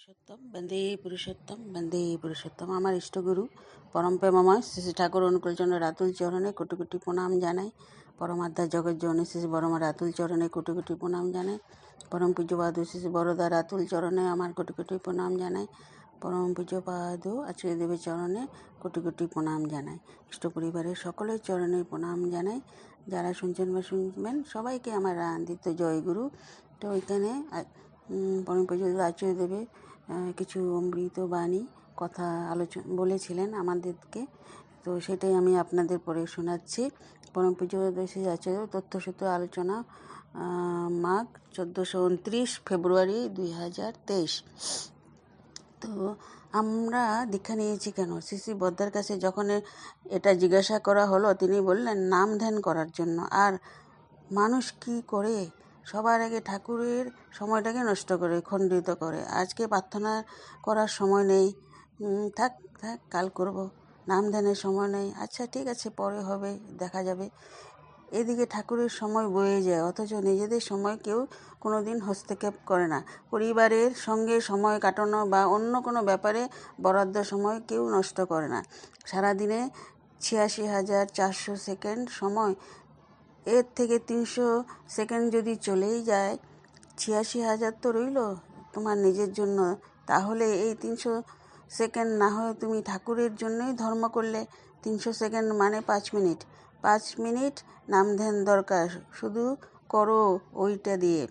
পুরুষোত্তম, বন্দে পুরুষোত্তম বন্দে পুরুষোত্তম। আমার ইষ্টগুরু পরম প্রেমময় শ্রী ঠাকুর অনুকূলচন্দ্র রাতুল চরণে কোটি কোটি প্রণাম জানাই। জগৎ জননী শ্রী বরমা রাতুল চরণে কোটি কোটি প্রণাম জানাই। পরম পূজ্যপাদ শ্রী বরদা রাতুল চরণে আমার কোটি কোটি প্রণাম জানাই। পরম পূজ্যপাদ আচার্য দেবের চরণে কোটি কোটি প্রণাম জানাই। ইষ্ট পরিবারের সকলের চরণে প্রণাম জানাই। যারা শুনছেন বা শুনবেন, সবাইকে আমার আনন্দিত জয়গুরু। তো ওইখানে পরম পূজ্য আচার্য দেবের কিছু অমৃত বাণী, কথা আলোচনা বলেছিলেন আমাদেরকে। তো সেটাই আমি আপনাদের পরে শোনাচ্ছি। পরম পূজ্য শ্রী আচার্য, তথ্যসূত্র আলোচনা মাঘ, চোদ্দোশো উনত্রিশ ফেব্রুয়ারি দুই হাজার তেইশ। তো আমরা দীক্ষা নিয়েছি কেন? শ্রী বদ্দার কাছে যখন এটা জিজ্ঞাসা করা হলো, তিনি বললেন, নাম ধ্যান করার জন্য। আর মানুষ কি করে সবার আগে ঠাকুরের সময়টাকে নষ্ট করে, খণ্ডিত করে। আজকে প্রার্থনা করার সময় নেই। থাক থাক, কাল করব। নাম ধ্যানের সময় নেই। আচ্ছা ঠিক আছে, পরে হবে, দেখা যাবে। এদিকে ঠাকুরের সময় বয়ে যায়, অথচ নিজেদের সময় কেউ কোনো দিন হস্তক্ষেপ করে না। পরিবারের সঙ্গে সময় কাটানো বা অন্য কোনো ব্যাপারে বরাদ্দ সময় কেউ নষ্ট করে না। সারাদিনে ছিয়াশি হাজার চারশো সেকেন্ড সময় এর থেকে তিনশো সেকেন্ড যদি চলেই যায়, ছিয়াশি হাজার তো রইল তোমার নিজের জন্য। তাহলে এই তিনশো সেকেন্ড না হয় তুমি ঠাকুরের জন্যই ধর্ম করলে। তিনশো সেকেন্ড মানে পাঁচ মিনিট। পাঁচ মিনিট নাম ধ্যান দরকার। শুধু করো ওইটা দিয়ে।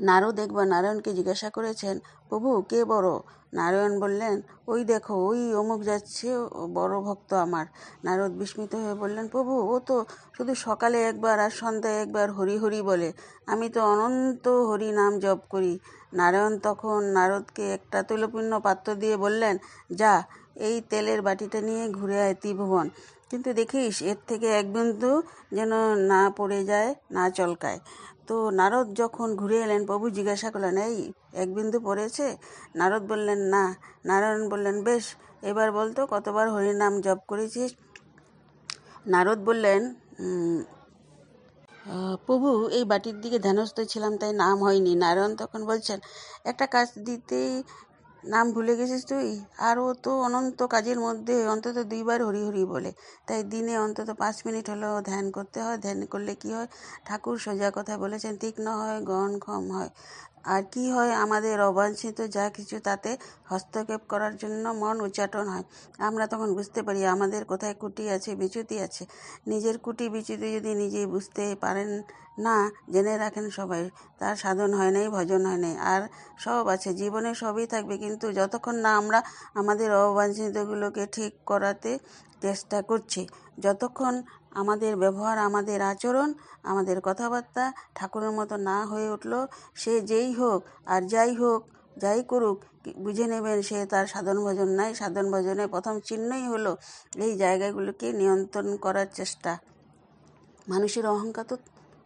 নারদ একবার নারায়ণকে জিজ্ঞাসা করেছেন, প্রভু, কে বড়? নারায়ণ বললেন, ওই দেখো, ওই অমুক যাচ্ছে, বড় ভক্ত আমার। নারদ বিস্মিত হয়ে বললেন, প্রভু, ও তো শুধু সকালে একবার আর সন্ধ্যায় একবার হরি হরি বলে। আমি তো অনন্ত হরি নাম জপ করি। নারায়ণ তখন নারদকে একটা তৈলপূর্ণ পাত্র দিয়ে বললেন, যা, এই তেলের বাটিটা নিয়ে ঘুরে আয় ত্রিভুবন। কিন্তু দেখিস, এর থেকে এক বিন্দু যেন না পড়ে যায়, না চলকায়। তো নারদ যখন ঘুরে এলেন, প্রভু জিজ্ঞাসা করলেন, এই, এক বিন্দু পড়েছে? নারদ বললেন, না। নারায়ণ বললেন, বেশ, এবার বলতো কতবার হরিনাম জপ করেছিস? নারদ বললেন প্রভু, এই বাটির দিকে ধ্যানস্থ ছিলাম, তাই নাম হয়নি। নারায়ণ তখন বলছেন, একটা কাজ দিতেই নাম ভুলে গেছিস তুই? আর ও তো অনন্ত কাজের মধ্যে অন্তত দুইবার হরি হরি বলে। তাই দিনে অন্তত পাঁচ মিনিট হলেও ধ্যান করতে হয়। ধ্যান করলে কি হয়? ঠাকুর সোজা কথা বলেছেন, তীক্ষ্ণ হয় গণ ক্ষম হয়। আর কি হয়, আমাদের অবাঞ্ছিত যা কিছু তাতে হস্তক্ষেপ করার জন্য মন উচ্চাটন হয়। আমরা তখন বুঝতে পারি, আমাদের কোথায় কুটি আছে, বিচ্যুতি আছে। নিজের কুটি বিচ্যুতি যদি নিজে বুঝতে পারেন না, জেনে রাখেন সবাই, তার সাধন হয় নাই, ভজন হয় নাই, আর সব আছে, জীবনে সবই থাকবে। কিন্তু যতক্ষণ না আমরা আমাদের অবাঞ্ছিতগুলোকে ঠিক করাতে চেষ্টা করছি, যতক্ষণ আমাদের ব্যবহার, আমাদের আচরণ, আমাদের কথাবার্তা ঠাকুরের মতো না হয়ে উঠল। সে যেই হোক আর যাই হোক, যাই করুক, বুঝে নেবেন সে তার সাধন ভজন নাই। সাধন ভজনের প্রথম চিহ্নই হলো এই জায়গাগুলোকে নিয়ন্ত্রণ করার চেষ্টা। মানুষের অহংকার তো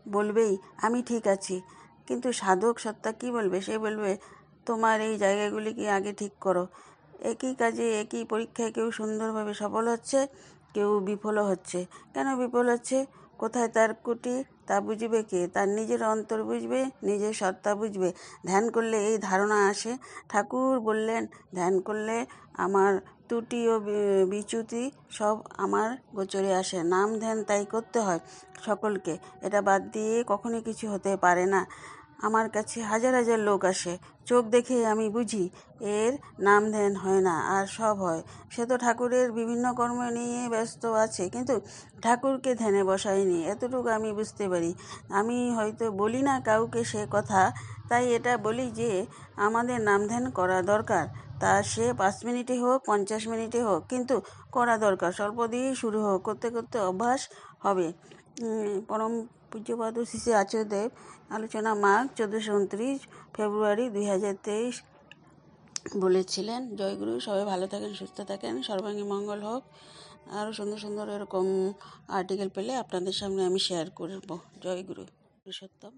বলবেই, আমি ঠিক আছি। কিন্তু সাধক সত্তা কি বলবে? সে বলবে, তোমার এই জায়গাগুলিকে আগে ঠিক করো। একই কাজে, একই পরীক্ষায় কেউ সুন্দরভাবে সফল হচ্ছে কেউ বিফলও হচ্ছে। কেন বিফল হচ্ছে? কোথায় তার কুটি, তা বুঝবে কে? তার নিজের অন্তর বুঝবে, নিজের সত্তা বুঝবে। ধ্যান করলে এই ধারণা আসে। ঠাকুর বললেন, ধ্যান করলে আমার ত্রুটি ও বিচ্যুতি সব আমার গোচরে আসে। নাম ধ্যান তাই করতে হয় সকলকে। এটা বাদ দিয়ে কখনোই কিছু হতে পারে না। আমার কাছে হাজার হাজার লোক আসে। চোখ দেখে আমি বুঝি, এর নাম ধ্যান হয় না, আর সব হয়। সে তো ঠাকুরের বিভিন্ন কর্ম নিয়ে ব্যস্ত আছে, কিন্তু ঠাকুরকে ধ্যানে বসায়নি, এতটুকু আমি বুঝতে পারি। আমি হয়তো বলি না কাউকে সে কথা, তাই এটা বলি যে, আমাদের নাম ধ্যান করা দরকার। তা সে পাঁচ মিনিটে হোক, পঞ্চাশ মিনিটে হোক, কিন্তু করা দরকার। স্বল্প দিয়েই শুরু হোক, করতে করতে অভ্যাস হবে। পরম পূজ্যপাদ শ্রী আচার্যদেব আলোচনা মাঘ চোদ্দোশো উনত্রিশ ফেব্রুয়ারি দুই হাজার তেইশ বলেছিলেন। জয়গুরু, সবাই ভালো থাকেন, সুস্থ থাকেন, সর্বাঙ্গী মঙ্গল হোক। আরও সুন্দর সুন্দর এরকম আর্টিকেল পেলে আপনাদের সামনে আমি শেয়ার করব। জয়গুরু, পুরুষোত্তম